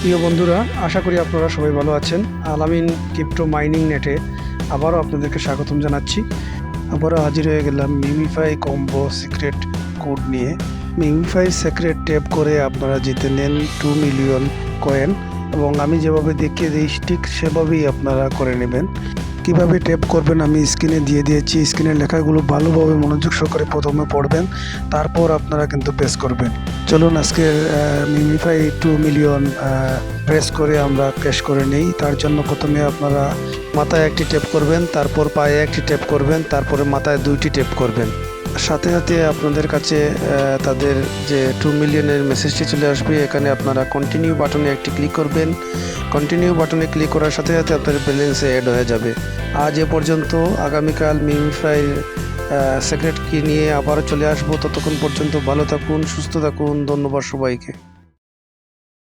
প্রিয় বন্ধুরা, আশা করি আপনারা সবাই ভালো আছেন। আলামিন ক্রিপ্টো মাইনিং নেটে আবারও আপনাদেরকে স্বাগতম জানাচ্ছি। আবারও হাজির হয়ে গেলাম মিমিফাই কম্বো সিক্রেট কোড নিয়ে। মিমিফাই সিক্রেট ট্যাপ করে আপনারা জিতে নেন টু মিলিয়ন কয়েন এবং আমি যেভাবে দেখিয়ে দিই, ঠিক সেভাবেই আপনারা করে নেবেন। কীভাবে ট্যাপ করবেন আমি স্ক্রিনে দিয়ে দিয়েছি। স্ক্রিনের লেখাগুলো ভালোভাবে মনোযোগ সহকারে প্রথমে পড়বেন, তারপর আপনারা কিন্তু প্রেস করবেন। চলুন আজকে মিমিফাই টু মিলিয়ন প্রেস করে আমরা ক্যাশ করে নেই। তার জন্য প্রথমে আপনারা মাথায় একটি ট্যাপ করবেন, তারপর পায়ে একটি ট্যাপ করবেন, তারপরে মাথায় দুইটি ট্যাপ করবেন। সাথে সাথে আপনাদের কাছে তাদের যে টু মিলিয়নের মেসেজটি চলে আসবে, এখানে আপনারা কন্টিনিউ বাটনে একটি ক্লিক করবেন। কন্টিনিউ বাটনে ক্লিক করার সাথে সাথে আপনার ব্যালেন্সে অ্যাড হয়ে যাবে। আজ এ পর্যন্ত আগামীকাল মিমিফাইয়ের সিক্রেট কি নিয়ে আবারও চলে আসব। ততক্ষণ পর্যন্ত ভালো থাকুন, সুস্থ থাকুন। ধন্যবাদ সবাইকে।